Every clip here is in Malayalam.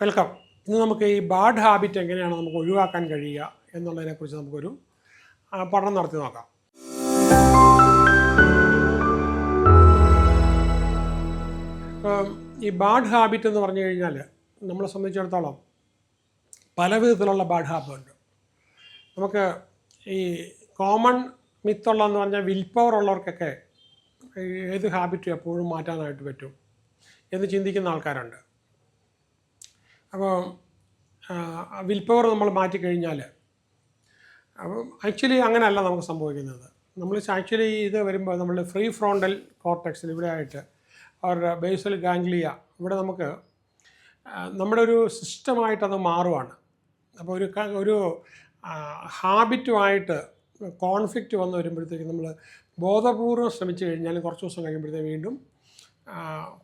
വെൽക്കം. ഇന്ന് നമുക്ക് ഈ ബാഡ് ഹാബിറ്റ് എങ്ങനെയാണ് നമുക്ക് ഒഴിവാക്കാൻ കഴിയുക എന്നുള്ളതിനെക്കുറിച്ച് നമുക്കൊരു പഠനം നടത്തി നോക്കാം. ഈ ബാഡ് ഹാബിറ്റ് എന്ന് പറഞ്ഞു കഴിഞ്ഞാൽ നമ്മളെ സംബന്ധിച്ചിടത്തോളം പല വിധത്തിലുള്ള ബാഡ് ഹാബിറ്റുണ്ട് നമുക്ക് ഈ കോമൺ മിത്തുള്ളതെന്ന് പറഞ്ഞാൽ വിൽ പവർ ഉള്ളവർക്കൊക്കെ ഏത് ഹാബിറ്റും എപ്പോഴും മാറ്റാനായിട്ട് പറ്റും എന്ന് ചിന്തിക്കുന്ന ആൾക്കാരുണ്ട്. അപ്പോൾ വിൽ പവർ നമ്മൾ മാറ്റിക്കഴിഞ്ഞാൽ അപ്പം ആക്ച്വലി അങ്ങനെയല്ല നമുക്ക് സംഭവിക്കുന്നത്. നമ്മൾ ആക്ച്വലി ഇത് വരുമ്പോൾ നമ്മൾ ഫ്രീ ഫ്രോണ്ടൽ കോർട്ടക്സിൽ ഇവിടെ ആയിട്ട് അവരുടെ ബേസൽ ഗാംഗ്ലിയ ഇവിടെ നമുക്ക് നമ്മുടെ ഒരു സിസ്റ്റമായിട്ട് അത് മാറുവാണ്. അപ്പോൾ ഒരു ഒരു ഹാബിറ്റുമായിട്ട് കോൺഫ്ലിക്റ്റ് വന്ന് വരുമ്പോഴത്തേക്ക് നമ്മൾ ബോധപൂർവം ശ്രമിച്ചു കഴിഞ്ഞാൽ കുറച്ച് ദിവസം കഴിയുമ്പോഴത്തേക്ക് വീണ്ടും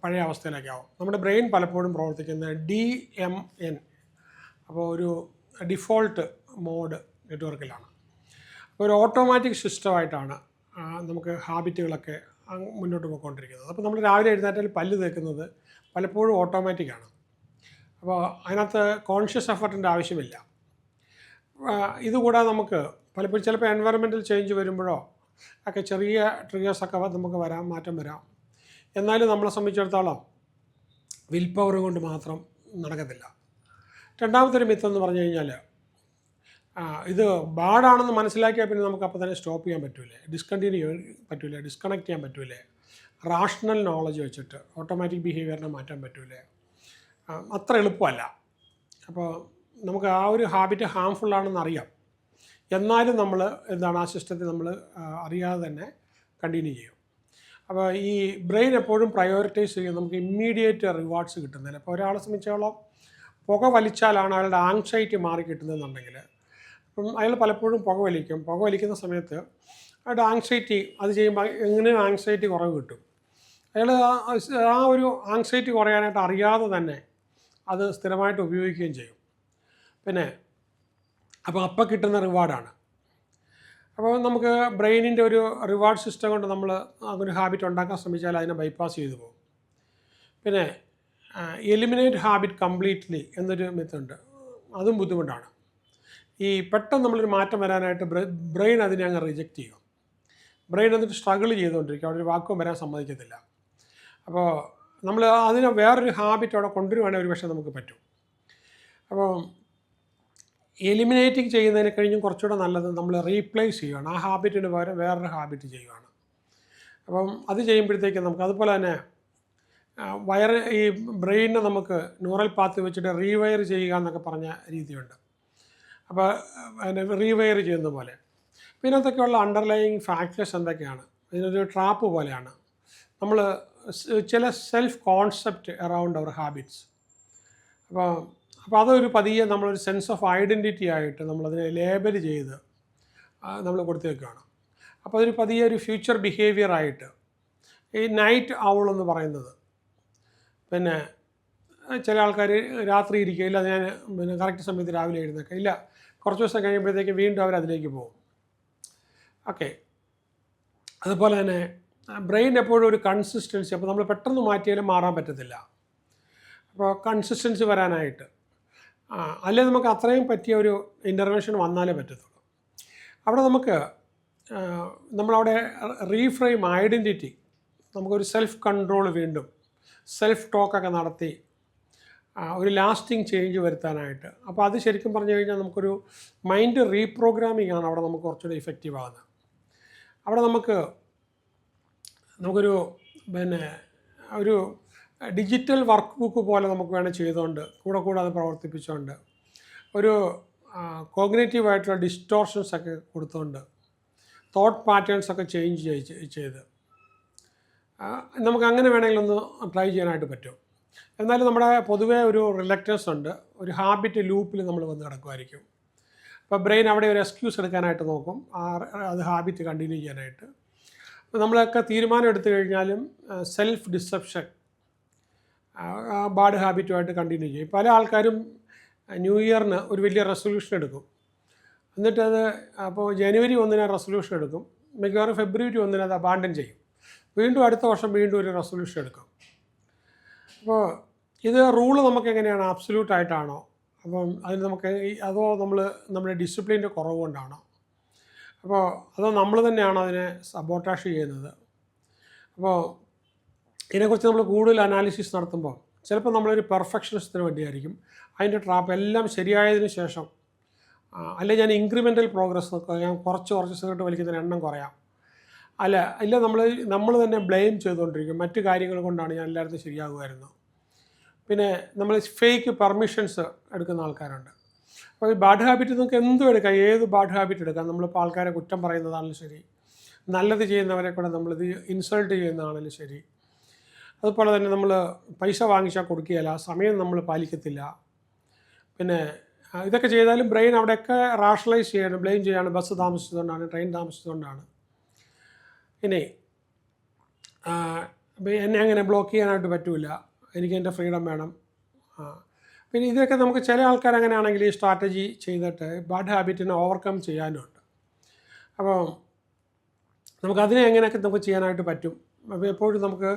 പഴയ അവസ്ഥയിലേക്കാവും നമ്മുടെ ബ്രെയിൻ പലപ്പോഴും പ്രവർത്തിക്കുന്ന ഡി എം എൻ അപ്പോൾ ഒരു ഡിഫോൾട്ട് മോഡ് നെറ്റ്വർക്കിലാണ്. അപ്പോൾ ഒരു ഓട്ടോമാറ്റിക് സിസ്റ്റമായിട്ടാണ് നമുക്ക് ഹാബിറ്റുകളൊക്കെ മുന്നോട്ട് പോയിക്കൊണ്ടിരിക്കുന്നത്. അപ്പോൾ നമ്മൾ രാവിലെ എഴുന്നേറ്റാൽ പല്ല് തേക്കുന്നത് പലപ്പോഴും ഓട്ടോമാറ്റിക്കാണ് അപ്പോൾ അതിനകത്ത് കോൺഷ്യസ് എഫർട്ടിന്റെ ആവശ്യമില്ല. ഇതുകൂടാതെ നമുക്ക് പലപ്പോഴും ചിലപ്പോൾ എൻവയറമെന്റൽ ചേഞ്ച് വരുമ്പോഴോ ഒക്കെ ചെറിയ ട്രിഗേഴ്സൊക്കെ നമുക്ക് വരാം മാറ്റം വരാം. എന്നാലും നമ്മളെ സംബന്ധിച്ചിടത്തോളം വിൽ പവർ കൊണ്ട് മാത്രം നടക്കത്തില്ല. രണ്ടാമത്തെ ഒരു മിത്ത് എന്ന് പറഞ്ഞു കഴിഞ്ഞാൽ ഇത് ബാഡാണെന്ന് മനസ്സിലാക്കിയാൽ പിന്നെ നമുക്ക് അപ്പോൾ തന്നെ സ്റ്റോപ്പ് ചെയ്യാൻ പറ്റൂലേ ഡിസ്കണ്ടിന്യൂ ചെയ്യാൻ പറ്റൂലേ ഡിസ്കണക്ട് ചെയ്യാൻ പറ്റൂലേ റാഷണൽ നോളജ് വെച്ചിട്ട് ഓട്ടോമാറ്റിക് ബിഹേവിയറിനെ മാറ്റാൻ പറ്റൂലേ. അത്ര എളുപ്പമല്ല. അപ്പോൾ നമുക്ക് ആ ഒരു ഹാബിറ്റ് ഹാംഫുള്ളാണെന്ന് അറിയാം. എന്നാലും നമ്മൾ എന്താണ് ആ സിസ്റ്റത്തെ നമ്മൾ അറിയാതെ തന്നെ കണ്ടിന്യൂ ചെയ്യും. അപ്പോൾ ഈ ബ്രെയിൻ എപ്പോഴും പ്രയോറിറ്റൈസ് ചെയ്യും നമുക്ക് ഇമ്മീഡിയറ്റ് റിവാർഡ്സ് കിട്ടുന്നതിന്. അപ്പോൾ ഒരാളെ സംബന്ധിച്ചോളം പുക വലിച്ചാലാണ് അയാളുടെ ആങ്സൈറ്റി മാറി കിട്ടുന്നതെന്നുണ്ടെങ്കിൽ അപ്പം അയാൾ പലപ്പോഴും പുക വലിക്കും. പുക വലിക്കുന്ന സമയത്ത് അയാളുടെ ആങ്സൈറ്റി അത് ചെയ്യുമ്പോൾ എങ്ങനെയും ആങ്സൈറ്റി കുറവ് കിട്ടും. അയാൾ ആ ഒരു ആങ്സൈറ്റി കുറയാനായിട്ട് അറിയാതെ തന്നെ അത് സ്ഥിരമായിട്ട് ഉപയോഗിക്കുകയും ചെയ്യും. പിന്നെ അപ്പോൾ അപ്പം കിട്ടുന്ന റിവാർഡാണ് അപ്പോൾ നമുക്ക് ബ്രെയിനിന്റെ ഒരു റിവാർഡ് സിസ്റ്റം കൊണ്ട് നമ്മൾ ഒരു ഹാബിറ്റ് ഉണ്ടാക്കാൻ ശ്രമിച്ചാൽ അതിനെ ബൈപ്പാസ് ചെയ്തു പോകും. പിന്നെ എലിമിനേറ്റ് ഹാബിറ്റ് കംപ്ലീറ്റ്ലി എന്നൊരു മെത്തുണ്ട് അതും ബുദ്ധിമുട്ടാണ്. ഈ പെട്ടെന്ന് നമ്മളൊരു മാറ്റം വരാനായിട്ട് ബ്രെയിൻ അതിനെ അങ്ങ് റിജക്റ്റ് ചെയ്യും. ബ്രെയിൻ എന്നിട്ട് സ്ട്രഗിൾ ചെയ്തുകൊണ്ടിരിക്കും. അവിടെ ഒരു വാക്കും വരാൻ സമ്മതിക്കത്തില്ല. അപ്പോൾ നമ്മൾ അതിനെ വേറൊരു ഹാബിറ്റ് അവിടെ കൊണ്ടുവരുവാണെങ്കിൽ ഒരു പക്ഷേ നമുക്ക് പറ്റും. അപ്പോൾ എലിമിനേറ്റിംഗ് ചെയ്യുന്നതിനെ കഴിഞ്ഞും കുറച്ചുകൂടെ നല്ലത് നമ്മൾ റീപ്ലേസ് ചെയ്യുകയാണ് ആ ഹാബിറ്റിന് പകരം വേറൊരു ഹാബിറ്റ് ചെയ്യുകയാണ് അപ്പം അത് ചെയ്യുമ്പോഴത്തേക്ക് നമുക്ക് അതുപോലെ തന്നെ വയർ ഈ ബ്രെയിനിനെ നമുക്ക് ന്യൂറൽ പാത്ത് വെച്ചിട്ട് റീവയർ ചെയ്യുക എന്നൊക്കെ പറഞ്ഞ രീതിയുണ്ട്. അപ്പോൾ അതിനെ റീവയർ ചെയ്യുന്ന പോലെ. പിന്നെ അതൊക്കെയുള്ള അണ്ടർലൈയിങ് ഫാക്ടേഴ്സ് എന്തൊക്കെയാണ്? ഇതിനൊരു ട്രാപ്പ് പോലെയാണ്. നമ്മൾ ചില സെൽഫ് കോൺസെപ്റ്റ് അറൗണ്ട് അവർ ഹാബിറ്റ്സ് അപ്പോൾ അപ്പോൾ അതൊരു പതിയെ നമ്മളൊരു സെൻസ് ഓഫ് ഐഡന്റിറ്റി ആയിട്ട് നമ്മളതിനെ ലേബൽ ചെയ്ത് നമ്മൾ കൊടുത്തേക്കാണ് അപ്പോൾ അതൊരു പതിയെ ഒരു ഫ്യൂച്ചർ ബിഹേവിയർ ആയിട്ട് ഈ നൈറ്റ് ഔൾ എന്ന് പറയുന്നത്. പിന്നെ ചില ആൾക്കാർ രാത്രി ഇരിക്കുകയില്ല ഞാൻ പിന്നെ കറക്റ്റ് സമയത്ത് രാവിലെ എഴുന്നേക്ക ഇല്ല കുറച്ച് ദിവസം കഴിയുമ്പോഴത്തേക്ക് വീണ്ടും അവർ അതിലേക്ക് പോകും. ഓക്കെ അതുപോലെ തന്നെ ബ്രെയിൻ എപ്പോഴും ഒരു കൺസിസ്റ്റൻസി അപ്പോൾ നമ്മൾ പെട്ടെന്ന് മാറ്റിയാലും മാറാൻ പറ്റത്തില്ല. അപ്പോൾ കൺസിസ്റ്റൻസി വരാനായിട്ട് അല്ലെ നമുക്ക് അത്രയും പറ്റിയ ഒരു ഇന്റർവെൻഷൻ വന്നാലേ പറ്റത്തുള്ളൂ. അവിടെ നമുക്ക് നമ്മളവിടെ റീഫ്രെയിം ഐഡന്റിറ്റി നമുക്കൊരു സെൽഫ് കൺട്രോൾ വീണ്ടും സെൽഫ് ടോക്കൊക്കെ നടത്തി ഒരു ലാസ്റ്റിംഗ് ചേഞ്ച് വരുത്താനായിട്ട്. അപ്പോൾ അത് ശരിക്കും പറഞ്ഞു കഴിഞ്ഞാൽ നമുക്കൊരു മൈൻഡ് റീപ്രോഗ്രാമിംഗ് ആണ് അവിടെ നമുക്ക് കുറച്ചുകൂടി ഇഫക്റ്റീവ് ആകുന്നത് അവിടെ നമുക്ക് നമുക്കൊരു പിന്നെ ഒരു ഡിജിറ്റൽ വർക്ക് ബുക്ക് പോലെ നമുക്ക് വേണം ചെയ്തുകൊണ്ട് കൂടെ കൂടെ അത് പ്രവർത്തിപ്പിച്ചുകൊണ്ട് ഒരു കോഗ്നേറ്റീവായിട്ടുള്ള ഡിസ്റ്റോർഷൻസ് ഒക്കെ കൊടുത്തുകൊണ്ട് തോട്ട് പാറ്റേൺസ് ഒക്കെ ചേഞ്ച് ചെയ്ത്. നമുക്ക് അങ്ങനെ വേണമെങ്കിൽ ഒന്ന് ട്രൈ ചെയ്യാനായിട്ട് പറ്റും. എന്നാലും നമ്മുടെ പൊതുവേ ഒരു റിലക്റ്റൻസ് ഉണ്ട്. ഒരു ഹാബിറ്റ് ലൂപ്പിൽ നമ്മൾ വന്ന് കിടക്കുമായിരിക്കും അപ്പോൾ ബ്രെയിൻ അവിടെ ഒരു എക്സ്ക്യൂസ് എടുക്കാനായിട്ട് നോക്കും. ആ അത് ഹാബിറ്റ് കണ്ടിന്യൂ ചെയ്യാനായിട്ട്. നമ്മളൊക്കെ തീരുമാനം എടുത്തു കഴിഞ്ഞാലും സെൽഫ് ഡിസെപ്ഷൻ ബാഡ് ഹാബിറ്റുമായിട്ട് കണ്ടിന്യൂ ചെയ്യും. പല ആൾക്കാരും ന്യൂ ഇയറിന് ഒരു വലിയ റെസൊല്യൂഷൻ എടുക്കും. എന്നിട്ട് അത് അപ്പോൾ ജനുവരി ഒന്നിന് റെസൊല്യൂഷൻ എടുക്കും. മിക്കവാറും ഫെബ്രുവരി ഒന്നിന് അത് അബാൻഡൻ ചെയ്യും. വീണ്ടും അടുത്ത വർഷം വീണ്ടും ഒരു റെസൊല്യൂഷൻ എടുക്കും. അപ്പോൾ ഇത് റൂൾ നമുക്ക് എങ്ങനെയാണ് ആബ്സല്യൂട്ടായിട്ടാണോ അപ്പം അതിന് നമുക്ക് അതോ നമ്മൾ നമ്മുടെ ഡിസിപ്ലിന്റെ കുറവ് കൊണ്ടാണോ? അപ്പോൾ അതോ നമ്മൾ തന്നെയാണോ അതിനെ സബോട്ടാഷ് ചെയ്യുന്നത്? അപ്പോൾ ഇതിനെക്കുറിച്ച് നമ്മൾ കൂടുതൽ അനാലിസിസ് നടത്തുമ്പോൾ ചിലപ്പോൾ നമ്മളൊരു പെർഫെക്ഷനിസത്തിന് വേണ്ടിയായിരിക്കും. അതിന്റെ ട്രാപ്പ് എല്ലാം ശരിയായതിനു ശേഷം അല്ല അല്ലെ ഞാൻ ഇൻക്രിമെന്റൽ പ്രോഗ്രസ് ഞാൻ കുറച്ച് കുറച്ച് സിഗരറ്റ് വലിക്കുന്നതിന് എണ്ണം കുറയാം. അല്ല ഇല്ല നമ്മൾ നമ്മൾ തന്നെ ബ്ലെയിം ചെയ്തുകൊണ്ടിരിക്കും. മറ്റു കാര്യങ്ങൾ കൊണ്ടാണ് ഞാൻ എല്ലായിടത്തും ശരിയാകുമായിരുന്നു. പിന്നെ നമ്മൾ ഫേക്ക് പെർമിഷൻസ് എടുക്കുന്ന ആൾക്കാരുണ്ട്. അപ്പോൾ ഈ ബാഡ് ഹാബിറ്റ് നമുക്ക് എന്തും എടുക്കാം. ഏത് ബാഡ് ഹാബിറ്റ് എടുക്കാം? നമ്മളിപ്പോൾ ആൾക്കാരെ കുറ്റം പറയുന്നതാണെങ്കിലും ശരി. നല്ലത് ചെയ്യുന്നവരെ കൂടെ നമ്മളിത് ഇൻസൾട്ട് ചെയ്യുന്നതാണെങ്കിലും ശരി. അതുപോലെ തന്നെ നമ്മൾ പൈസ വാങ്ങിച്ചാൽ കൊടുക്കുകയില്ല സമയം നമ്മൾ പാലിക്കത്തില്ല. പിന്നെ ഇതൊക്കെ ചെയ്താലും ബ്രെയിൻ അവിടെയൊക്കെ റാഷണലൈസ് ചെയ്യണം ബ്ലെയിം ചെയ്യാണ്. ബസ് താമസിച്ചതുകൊണ്ടാണ് ട്രെയിൻ താമസിച്ചതുകൊണ്ടാണ്. ഇനി എന്നെ അങ്ങനെ ബ്ലോക്ക് ചെയ്യാനായിട്ട് പറ്റില്ല എനിക്ക് എന്റെ ഫ്രീഡം വേണം. പിന്നെ ഇതൊക്കെ നമുക്ക് ചില ആൾക്കാർ അങ്ങനെയാണെങ്കിൽ ഈ സ്ട്രാറ്റജി ചെയ്തിട്ട് ബാഡ് ഹാബിറ്റിനെ ഓവർകം ചെയ്യാനുണ്ട്. അപ്പോൾ നമുക്കതിനെ എങ്ങനെയൊക്കെ നമുക്ക് ചെയ്യാനായിട്ട് പറ്റും? അപ്പോൾ എപ്പോഴും നമുക്ക്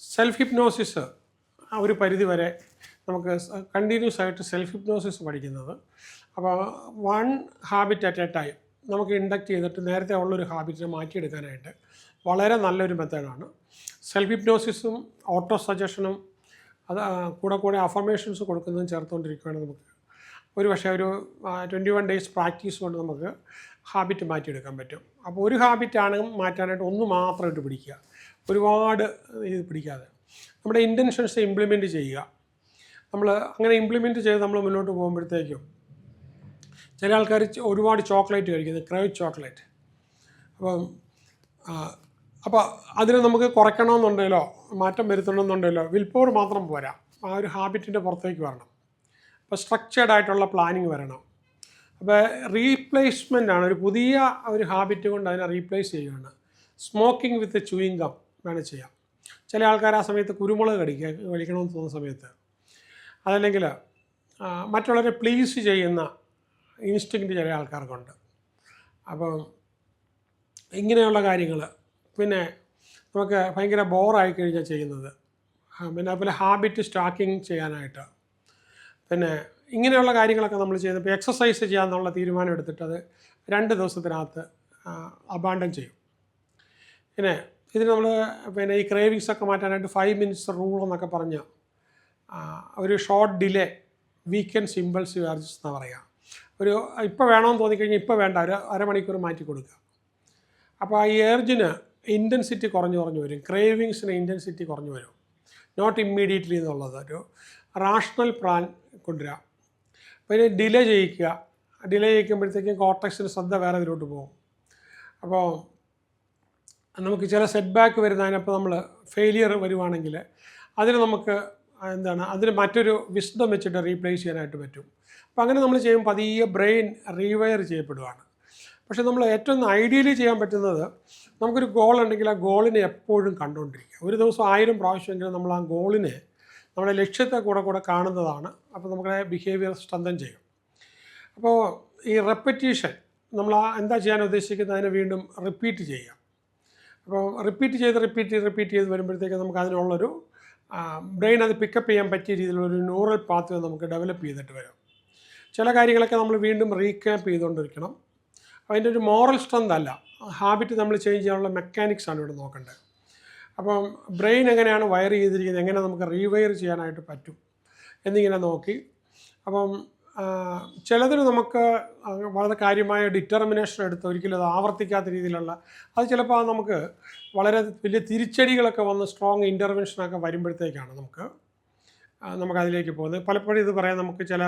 സെൽഫ് ഹിപ്നോസിസ് ആ ഒരു പരിധി വരെ നമുക്ക് കണ്ടിന്യൂസ് ആയിട്ട് സെൽഫ് ഹിപ്നോസിസ് പഠിക്കുന്നത്. അപ്പോൾ one habit at a time നമുക്ക് ഇൻഡക്റ്റ് ചെയ്തിട്ട് നേരത്തെ ഉള്ളൊരു ഹാബിറ്റിനെ മാറ്റിയെടുക്കാനായിട്ട് വളരെ നല്ലൊരു മെത്തേഡാണ് സെൽഫ് ഹിപ്നോസിസും ഓട്ടോ സജഷനും അത് കൂടെ കൂടെ അഫർമേഷൻസ് കൊടുക്കുന്നതും ചേർത്തുകൊണ്ടിരിക്കുകയാണ് നമുക്ക്. ഒരു പക്ഷേ ഒരു ട്വന്റി വൺ ഡേയ്സ് പ്രാക്ടീസ് കൊണ്ട് നമുക്ക് ഹാബിറ്റ് മാറ്റിയെടുക്കാൻ പറ്റും. അപ്പോൾ ഒരു ഹാബിറ്റാണ് മാറ്റാനായിട്ട് ഒന്ന് മാത്രമായിട്ട് പിടിക്കുക. ഒരുപാട് ഇത് പിടിക്കാതെ. നമ്മുടെ ഇന്റൻഷൻസ് ഇംപ്ലിമെന്റ് ചെയ്യുക. നമ്മൾ അങ്ങനെ ഇംപ്ലിമെന്റ് ചെയ്ത് നമ്മൾ മുന്നോട്ട് പോകുമ്പോഴത്തേക്കും ചില ആൾക്കാർ ഒരുപാട് ചോക്ലേറ്റ് കഴിക്കുന്നത് ക്രൈവ് ചോക്ലേറ്റ് അപ്പം അപ്പോൾ അതിനെ നമുക്ക് കുറയ്ക്കണമെന്നുണ്ടെങ്കിലോ മാറ്റം വരുത്തണമെന്നുണ്ടെങ്കിലോ വിൽ പവർ മാത്രം പോരാ. ആ ഒരു ഹാബിറ്റിന്റെ പുറത്തേക്ക് വരണം. അപ്പോൾ സ്ട്രക്ചേർഡ് ആയിട്ടുള്ള പ്ലാനിങ് വരണം. അപ്പോൾ റീപ്ലേസ്മെന്റ് ആണ്. ഒരു പുതിയ ഒരു ഹാബിറ്റ് കൊണ്ട് അതിനെ റീപ്ലേസ് ചെയ്യുകയാണ്. സ്മോക്കിംഗ് വിത്ത് ചൂയിങ് ഗം വേണം ചെയ്യാം. ചില ആൾക്കാർ ആ സമയത്ത് കുരുമുളക് കടിക്കുക കഴിക്കണമെന്ന് തോന്നുന്ന സമയത്ത്. അതല്ലെങ്കിൽ മറ്റുള്ളവരെ പ്ലീസ് ചെയ്യുന്ന ഇൻസ്റ്റിങ്ക്റ്റ് ചില ആൾക്കാർക്കുണ്ട്. അപ്പം ഇങ്ങനെയുള്ള കാര്യങ്ങൾ പിന്നെ നമുക്ക് ഭയങ്കര ബോറായി കഴിഞ്ഞാൽ ചെയ്യുന്നത്. പിന്നെ അതുപോലെ ഹാബിറ്റ് സ്റ്റാക്കിങ് ചെയ്യാനായിട്ട്. പിന്നെ ഇങ്ങനെയുള്ള കാര്യങ്ങളൊക്കെ നമ്മൾ ചെയ്യുന്നത് ഇപ്പോൾ എക്സസൈസ് ചെയ്യാമെന്നുള്ള തീരുമാനം എടുത്തിട്ട് അത് രണ്ട് ദിവസത്തിനകത്ത് അബാണ്ടൻ ചെയ്യും. പിന്നെ ഇതിന് നമ്മൾ പിന്നെ ഈ ക്രേവിങ്സ് ഒക്കെ മാറ്റാനായിട്ട് ഫൈവ് മിനിറ്റ്സ് റൂൾ എന്നൊക്കെ പറഞ്ഞ ഒരു short delay weekend simples charges എന്ന് പറയുക ഒരു ഇപ്പോൾ വേണമെന്ന് തോന്നിക്കഴിഞ്ഞാൽ ഇപ്പോൾ വേണ്ട ഒരു അരമണിക്കൂർ മാറ്റി കൊടുക്കുക അപ്പോൾ ആ ഏർജിന് ഇന്റൻസിറ്റി കുറഞ്ഞു കുറഞ്ഞു വരും ക്രേവിങ്സിന് ഇന്റൻസിറ്റി കുറഞ്ഞു വരും. നോട്ട് ഇമ്മീഡിയറ്റ്ലി എന്നുള്ളത് ഒരു റാഷണൽ പ്ലാൻ കൊണ്ടുവരിക പിന്നെ ഡിലേ ചെയ്യിക്കുക. ഡിലേ ചെയ്യിക്കുമ്പോഴത്തേക്കും കോർട്ടക്സിന് ശ്രദ്ധ വേറെ ഇതിലോട്ട് പോകും. അപ്പോൾ നമുക്ക് ചില സെറ്റ് ബാക്ക് വരുന്നതിനപ്പോൾ നമ്മൾ ഫെയിലിയർ വരുവാണെങ്കിൽ അതിന് നമുക്ക് എന്താണ് അതിന് മറ്റൊരു വിശദം വെച്ചിട്ട് റീപ്ലേസ് ചെയ്യാനായിട്ട് പറ്റും. അപ്പോൾ അങ്ങനെ നമ്മൾ ചെയ്യുമ്പോൾ പതിയെ ബ്രെയിൻ റീവയർ ചെയ്യപ്പെടുവാണ്. പക്ഷേ നമ്മൾ ഏറ്റവും ഐഡിയലി ചെയ്യാൻ പറ്റുന്നത് നമുക്കൊരു ഗോൾ ഉണ്ടെങ്കിൽ ആ ഗോളിനെ എപ്പോഴും കണ്ടുകൊണ്ടിരിക്കുക ഒരു ദിവസം ആയിരം പ്രാവശ്യമെങ്കിലും നമ്മൾ ആ ഗോളിനെ നമ്മുടെ ലക്ഷ്യത്തെ കൂടെ കൂടെ കാണുന്നതാണ്. അപ്പോൾ നമ്മുടെ ബിഹേവിയർ സ്ട്രെങ്തൻ ചെയ്യും. അപ്പോൾ ഈ റെപ്പറ്റീഷൻ നമ്മൾ ആ എന്താ ചെയ്യാൻ ഉദ്ദേശിക്കുന്നത്? അതിനെ വീണ്ടും റിപ്പീറ്റ് ചെയ്യുക. അപ്പോൾ റിപ്പീറ്റ് ചെയ്ത് റിപ്പീറ്റ് ചെയ്ത് റിപ്പീറ്റ് ചെയ്ത് വരുമ്പോഴത്തേക്ക് നമുക്ക് അതിനുള്ളൊരു ബ്രെയിൻ അത് പിക്കപ്പ് ചെയ്യാൻ പറ്റിയ രീതിയിലുള്ളൊരു ന്യൂറൽ പാത്ത് നമുക്ക് ഡെവലപ്പ് ചെയ്തിട്ട് വരും. ചില കാര്യങ്ങളൊക്കെ നമ്മൾ വീണ്ടും റീക്യാപ്പ് ചെയ്തുകൊണ്ടിരിക്കണം. അതിന്റെ ഒരു മോറൽ സ്ട്രെങ്ത് അല്ല. ഹാബിറ്റ് നമ്മൾ ചേഞ്ച് ചെയ്യാനുള്ള മെക്കാനിക്സ് ആണ് ഇവിടെ നോക്കേണ്ടത് അപ്പം ബ്രെയിൻ എങ്ങനെയാണ് വയർ ചെയ്തിരിക്കുന്നത് എങ്ങനെ നമുക്ക് റീവയർ ചെയ്യാനായിട്ട് പറ്റും എന്നിങ്ങനെ നോക്കി. അപ്പം ചിലതിന് നമുക്ക് വളരെ കാര്യമായ ഡിറ്റർമിനേഷൻ എടുത്ത് ഒരിക്കലും അത് ആവർത്തിക്കാത്ത രീതിയിലുള്ള അത് ചിലപ്പോൾ നമുക്ക് വളരെ വലിയ തിരിച്ചടികളൊക്കെ വന്ന് സ്ട്രോങ് ഇന്റർവെൻഷനൊക്കെ വരുമ്പോഴത്തേക്കാണ് നമുക്ക് നമുക്കതിലേക്ക് പോകുന്നത്. പലപ്പോഴും ഇത് പറയാൻ നമുക്ക് ചില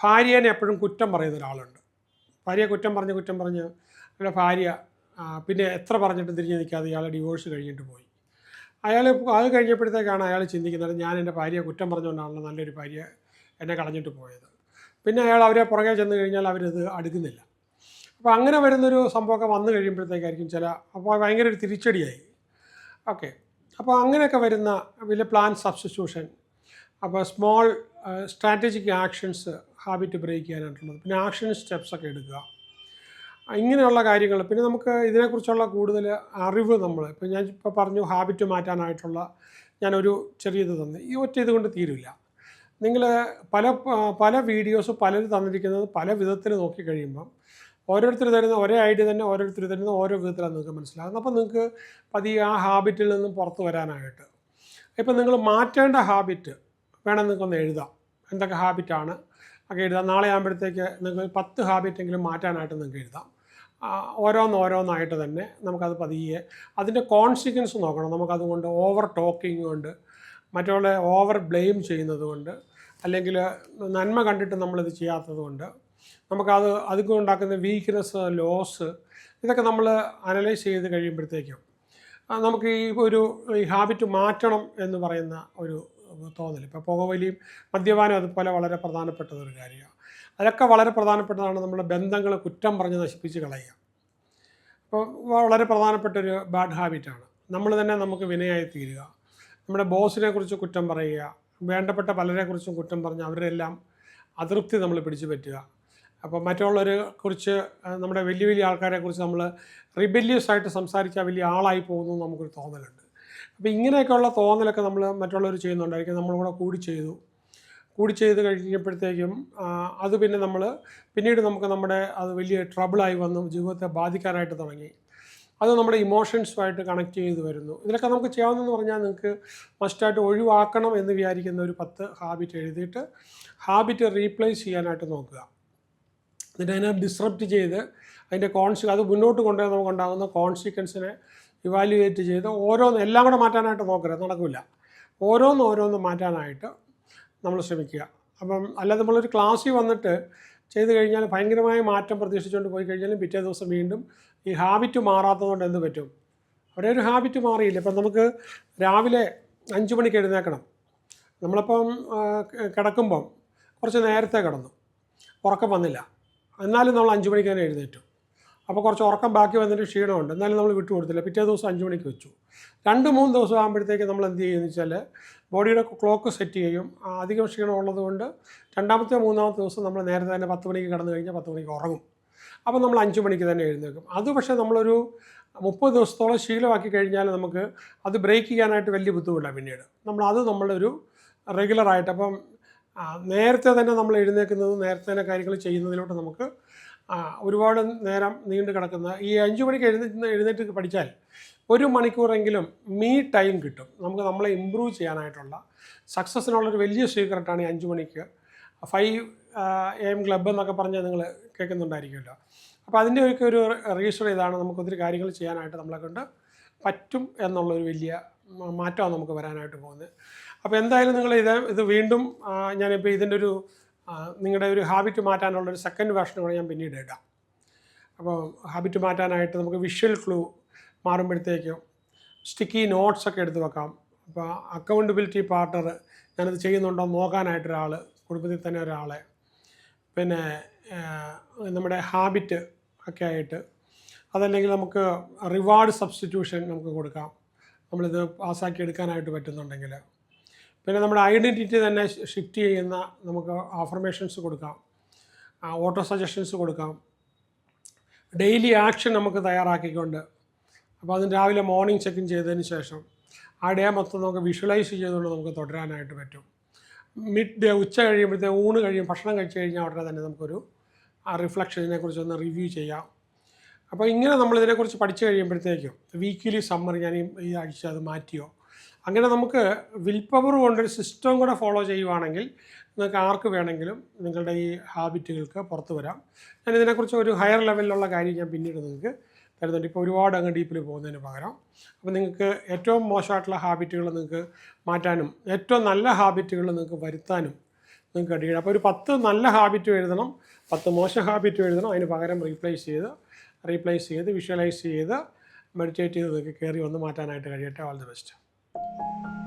ഭാര്യേനെ എപ്പോഴും കുറ്റം പറയുന്ന ഒരാളുണ്ട്. ഭാര്യ കുറ്റം പറഞ്ഞ് കുറ്റം പറഞ്ഞ് അവരുടെ ഭാര്യ പിന്നെ എത്ര പറഞ്ഞിട്ട് തിരിഞ്ഞ് നിൽക്കാതെ ഇയാളെ ഡിവോഴ്സ് കഴിഞ്ഞിട്ട് പോയി. അയാൾ അത് കഴിഞ്ഞപ്പോഴത്തേക്കാണ് അയാൾ ചിന്തിക്കുന്നത് ഞാൻ എന്റെ ഭാര്യയെ കുറ്റം പറഞ്ഞുകൊണ്ടാണല്ലോ നല്ലൊരു ഭാര്യ എന്നെ കളഞ്ഞിട്ട് പോയത്. പിന്നെ അയാൾ അവരെ പുറകെ ചെന്ന് കഴിഞ്ഞാൽ അവരത് അടുക്കുന്നില്ല. അപ്പോൾ അങ്ങനെ വരുന്നൊരു സംഭവമൊക്കെ വന്നു കഴിയുമ്പോഴത്തേക്കായിരിക്കും ചില അപ്പോൾ ഭയങ്കര ഒരു തിരിച്ചടിയായി. ഓക്കെ. അപ്പോൾ അങ്ങനെയൊക്കെ വരുന്ന വലിയ പ്ലാൻ സബ്സ്റ്റിറ്റ്യൂഷൻ അപ്പോൾ small strategic actions habit break ചെയ്യാനായിട്ടുള്ളത്. പിന്നെ ആക്ഷൻ സ്റ്റെപ്സൊക്കെ എടുക്കുക. ഇങ്ങനെയുള്ള കാര്യങ്ങൾ. പിന്നെ നമുക്ക് ഇതിനെക്കുറിച്ചുള്ള കൂടുതൽ അറിവ് നമ്മൾ ഇപ്പോൾ ഞാൻ ഇപ്പോൾ പറഞ്ഞു ഹാബിറ്റ് മാറ്റാനായിട്ടുള്ള ഞാനൊരു ചെറിയ ഇത് തന്നു. ഈ ഒറ്റ ഇതുകൊണ്ട് തീരില്ല. നിങ്ങൾ പല പല വീഡിയോസ് പലരും തന്നിരിക്കുന്നത് പല വിധത്തിൽ നോക്കി കഴിയുമ്പം ഓരോരുത്തർ തരുന്ന ഒരേ ഐഡിയ തന്നെ ഓരോരുത്തർ തരുന്ന ഓരോ വിധത്തിലാണ് നിങ്ങൾക്ക് മനസ്സിലാകുന്നത് അപ്പോൾ നിങ്ങൾക്ക് പതിയെ ആ ഹാബിറ്റിൽ നിന്നും പുറത്തു വരാനായിട്ട്. ഇപ്പം നിങ്ങൾ മാറ്റേണ്ട ഹാബിറ്റ് വേണം നിങ്ങൾക്കൊന്ന് എഴുതാം. എന്തൊക്കെ ഹാബിറ്റാണ് ഒക്കെ എഴുതാം. നാളെ ആകുമ്പോഴത്തേക്ക് നിങ്ങൾ പത്ത് ഹാബിറ്റെങ്കിലും മാറ്റാനായിട്ട് നിങ്ങൾക്ക് എഴുതാം. ഓരോന്നോരോന്നായിട്ട് തന്നെ നമുക്കത് പതിയെ അതിന്റെ കോൺസിക്വൻസ് നോക്കണം. നമുക്കതുകൊണ്ട് ഓവർ ടോക്കിംഗ് കൊണ്ട് മറ്റുള്ള ഓവർ ബ്ലെയിം ചെയ്യുന്നത് കൊണ്ട് അല്ലെങ്കിൽ നന്മ കണ്ടിട്ട് നമ്മളിത് ചെയ്യാത്തത് കൊണ്ട് നമുക്കത് അതുകൊണ്ട് ഉണ്ടാക്കുന്ന വീക്ക്നെസ് ലോസ് ഇതൊക്കെ നമ്മൾ അനലൈസ് ചെയ്ത് കഴിയുമ്പോഴത്തേക്കും നമുക്ക് ഈ ഒരു ഈ ഹാബിറ്റ് മാറ്റണം എന്ന് പറയുന്ന ഒരു തോന്നൽ. ഇപ്പോൾ പുകവലിയും മദ്യപാനം അതുപോലെ വളരെ പ്രധാനപ്പെട്ട ഒരു കാര്യമാണ്. അതൊക്കെ വളരെ പ്രധാനപ്പെട്ടതാണ് നമ്മുടെ ബന്ധങ്ങൾ കുറ്റം പറഞ്ഞ് നശിപ്പിച്ച് കളയുക. അപ്പോൾ വളരെ പ്രധാനപ്പെട്ട ഒരു ബാഡ് ഹാബിറ്റാണ് നമ്മൾ തന്നെ നമുക്ക് വിനയായി തീരുക നമ്മുടെ ബോസിനെ കുറിച്ച് കുറ്റം പറയുക. വേണ്ടപ്പെട്ട പലരെക്കുറിച്ചും കുറ്റം പറഞ്ഞ് അവരുടെ എല്ലാം അതൃപ്തി നമ്മൾ പിടിച്ചു പറ്റുക. അപ്പോൾ മറ്റുള്ളവരെ കുറിച്ച് നമ്മുടെ വലിയ വലിയ ആൾക്കാരെ കുറിച്ച് നമ്മൾ റിബല്യസ് ആയിട്ട് സംസാരിച്ചാൽ വലിയ ആളായി പോകുന്നു നമുക്കൊരു തോന്നലുണ്ട്. അപ്പോൾ ഇങ്ങനെയൊക്കെയുള്ള തോന്നലൊക്കെ നമ്മൾ മറ്റുള്ളവർ ചെയ്യുന്നുണ്ടായിരിക്കും. നമ്മളിവിടെ കൂടി ചെയ്തു. കൂടി ചെയ്ത് കഴിഞ്ഞപ്പോഴത്തേക്കും അത് പിന്നെ നമ്മൾ പിന്നീട് നമുക്ക് നമ്മുടെ അത് വലിയ ട്രബിളായി വന്നു. ജീവിതത്തെ ബാധിക്കാനായിട്ട് തുടങ്ങി. അത് നമ്മുടെ ഇമോഷൻസുമായിട്ട് കണക്ട് ചെയ്ത് വരുന്നു. ഇതിലൊക്കെ നമുക്ക് ചെയ്യാവുന്നതെന്ന് പറഞ്ഞാൽ നിങ്ങൾക്ക് മസ്റ്റായിട്ട് ഒഴിവാക്കണം എന്ന് വിചാരിക്കുന്ന ഒരു പത്ത് ഹാബിറ്റ് എഴുതിയിട്ട് ഹാബിറ്റ് റീപ്ലേസ് ചെയ്യാനായിട്ട് നോക്കുക. എന്നിട്ട് അതിനെ ഡിസ്റപ്റ്റ് ചെയ്ത് അതിന്റെ കോൺസി അത് മുന്നോട്ട് കൊണ്ടുപോയി നമുക്ക് ഉണ്ടാകുന്ന കോൺസിക്വൻസിനെ ഇവാലുവേറ്റ് ചെയ്ത് ഓരോന്ന് എല്ലാം കൂടെ മാറ്റാനായിട്ട് നോക്കരുത്. നടക്കില്ല. ഓരോന്ന് ഓരോന്ന് മാറ്റാനായിട്ട് നമ്മൾ ശ്രമിക്കുക. അപ്പം അല്ലാതെ നമ്മളൊരു ക്ലാസ്സിൽ വന്നിട്ട് ചെയ്ത് കഴിഞ്ഞാൽ ഭയങ്കരമായ മാറ്റം പ്രതീക്ഷിച്ചുകൊണ്ട് പോയി കഴിഞ്ഞാലും പിറ്റേ ദിവസം വീണ്ടും ഈ ഹാബിറ്റ് മാറാത്തതുകൊണ്ട് എന്ത് പറ്റും? ഒരേ ഒരു ഹാബിറ്റ് മാറിയില്ല? ഇപ്പം നമുക്ക് രാവിലെ അഞ്ച് മണിക്ക് എഴുന്നേക്കണം നമ്മളിപ്പം കിടക്കുമ്പം കുറച്ച് നേരത്തെ കിടന്നു. ഉറക്കം വന്നില്ല. എന്നാലും നമ്മൾ അഞ്ച് മണിക്ക് തന്നെ എഴുന്നേറ്റു. അപ്പോൾ കുറച്ച് ഉറക്കം ബാക്കി വന്നിട്ട് ക്ഷീണമുണ്ട്. എന്നാലും നമ്മൾ വിട്ടു കൊടുത്തില്ല. പിറ്റേ ദിവസം അഞ്ച് മണിക്ക് വെച്ചു. രണ്ട് മൂന്ന് ദിവസം ആകുമ്പോഴത്തേക്ക് നമ്മൾ എന്ത് ചെയ്യുമെന്ന് വെച്ചാൽ ബോഡിയുടെ ക്ലോക്ക് സെറ്റ് ചെയ്യും. അധികം ക്ഷീണം ഉള്ളതുകൊണ്ട് രണ്ടാമത്തെ മൂന്നാമത്തെ ദിവസം നമ്മൾ നേരത്തെ തന്നെ പത്ത് മണിക്ക് കിടന്നു കഴിഞ്ഞാൽ പത്ത് മണിക്ക് ഉറങ്ങും. അപ്പോൾ നമ്മൾ അഞ്ച് മണിക്ക് തന്നെ എഴുന്നേക്കും അത് പക്ഷേ നമ്മളൊരു മുപ്പത് ദിവസത്തോളം ശീലമാക്കി കഴിഞ്ഞാൽ നമുക്ക് അത് ബ്രേക്ക് ചെയ്യാനായിട്ട് വലിയ ബുദ്ധിമുട്ടാണ് പിന്നീട്. നമ്മൾ അത് നമ്മളൊരു റെഗുലറായിട്ട് അപ്പം നേരത്തെ തന്നെ നമ്മൾ എഴുന്നേക്കുന്നത് നേരത്തെ തന്നെ കാര്യങ്ങൾ ചെയ്യുന്നതിലോട്ട് നമുക്ക് ഒരുപാട് നേരം നീണ്ടു കിടക്കുന്ന ഈ അഞ്ച് മണിക്ക് എഴുന്നേറ്റ് എഴുന്നേറ്റ് പഠിച്ചാൽ ഒരു മണിക്കൂറെങ്കിലും മീ ടൈം കിട്ടും. നമുക്ക് നമ്മളെ ഇമ്പ്രൂവ് ചെയ്യാനായിട്ടുള്ള സക്സസ്സിനുള്ളൊരു വലിയ സീക്രട്ടാണ് ഈ അഞ്ച് മണിക്ക്. ഫൈവ് എം ക്ലബ്ബ് എന്നൊക്കെ പറഞ്ഞ് നിങ്ങൾ കേൾക്കുന്നുണ്ടായിരിക്കുമല്ലോ. അപ്പോൾ അതിന്റെ ഒക്കെ ഒരു രജിസ്റ്റർ ഇതാണ് നമുക്ക് ഒത്തിരി കാര്യങ്ങൾ ചെയ്യാനായിട്ട് നമ്മളെ കൊണ്ട് പറ്റും എന്നുള്ളൊരു വലിയ മാറ്റമാണ് നമുക്ക് വരാനായിട്ട് പോകുന്നത്. അപ്പോൾ എന്തായാലും നിങ്ങൾ ഇത് ഇത് വീണ്ടും ഞാനിപ്പോൾ ഇതിന്റെ ഒരു നിങ്ങളുടെ ഒരു ഹാബിറ്റ് മാറ്റാനുള്ള ഒരു സെക്കൻഡ് വേർഷൻ കൂടെ ഞാൻ പിന്നീട് ഇടാം. അപ്പോൾ ഹാബിറ്റ് മാറ്റാനായിട്ട് നമുക്ക് വിഷ്വൽ ക്ലൂ മാറുമ്പോഴത്തേക്കും സ്റ്റിക്കി നോട്ട്സ് ഒക്കെ എടുത്ത് വെക്കാം. അപ്പോൾ അക്കൗണ്ടബിലിറ്റി പാർട്ണർ ഞാനത് ചെയ്യുന്നുണ്ടോ നോക്കാനായിട്ടൊരാൾ കുടുംബത്തിൽ തന്നെ ഒരാളെ പിന്നെ നമ്മുടെ ഹാബിറ്റ് ഒക്കെ ആയിട്ട് അതല്ലെങ്കിൽ നമുക്ക് റിവാർഡ് സബ്സ്റ്റിറ്റ്യൂഷൻ നമുക്ക് കൊടുക്കാം. നമ്മളിത് പാസ്സാക്കി എടുക്കാനായിട്ട് പറ്റുന്നുണ്ടെങ്കിൽ. പിന്നെ നമ്മുടെ ഐഡന്റിറ്റി തന്നെ ഷിഫ്റ്റ് ചെയ്യുന്ന നമുക്ക് ആഫർമേഷൻസ് കൊടുക്കാം. ഓട്ടോ സജഷൻസ് കൊടുക്കാം. ഡെയിലി ആക്ഷൻ നമുക്ക് തയ്യാറാക്കിക്കൊണ്ട് അപ്പോൾ അതിന് രാവിലെ മോർണിംഗ് ചെക്കിൻ ചെയ്തതിന് ശേഷം ആ ഡേ മൊത്തം നമുക്ക് വിഷ്വലൈസ് ചെയ്തുകൊണ്ട് നമുക്ക് തുടരാനായിട്ട് പറ്റും. മിഡ് ഡേ ഉച്ച കഴിയുമ്പോഴത്തേ ഊണ് കഴിയും ഭക്ഷണം കഴിച്ചു കഴിഞ്ഞാൽ ഉടനെ തന്നെ നമുക്കൊരു ആ റിഫ്ലക്ഷനെ കുറിച്ചൊന്ന് റിവ്യൂ ചെയ്യാം. അപ്പോൾ ഇങ്ങനെ നമ്മൾ ഇതിനെക്കുറിച്ച് പഠിച്ചു കഴിയുമ്പോഴത്തേക്കും വീക്കിലി സമ്മർ ഞാൻ ഈ ആഴ്ച അത് മാറ്റിയോ? അങ്ങനെ നമുക്ക് വിൽ പവർ കൊണ്ടൊരു സിസ്റ്റം കൂടെ ഫോളോ ചെയ്യുവാണെങ്കിൽ നിങ്ങൾക്ക് ആർക്ക് വേണമെങ്കിലും നിങ്ങളുടെ ഈ ഹാബിറ്റുകൾക്ക് പുറത്തു വരാം. ഞാൻ ഇതിനെക്കുറിച്ച് ഒരു ഹയർ ലെവലിലുള്ള കാര്യം ഞാൻ പിന്നീട് നിങ്ങൾക്ക് തരുന്നുണ്ട് ഇപ്പോൾ ഒരുപാട് അങ്ങ് ഡീപ്പിൽ പോകുന്നതിന് പകരം. അപ്പോൾ നിങ്ങൾക്ക് ഏറ്റവും മോശമായിട്ടുള്ള ഹാബിറ്റുകൾ നിങ്ങൾക്ക് മാറ്റാനും ഏറ്റവും നല്ല ഹാബിറ്റുകൾ നിങ്ങൾക്ക് വരുത്താനും നിങ്ങൾക്ക് കഴിയണം. അപ്പോൾ ഒരു പത്ത് നല്ല ഹാബിറ്റ് എഴുതണം പത്ത് മോശം ഹാബിറ്റ് എഴുതണം അതിന് പകരം റീപ്ലേസ് ചെയ്ത് റീപ്ലേസ് ചെയ്ത് വിഷ്വലൈസ് ചെയ്ത് മെഡിറ്റേറ്റ് ചെയ്ത് നിങ്ങൾക്ക് കയറി വന്ന് മാറ്റാനായിട്ട് കഴിയട്ടെ. All the best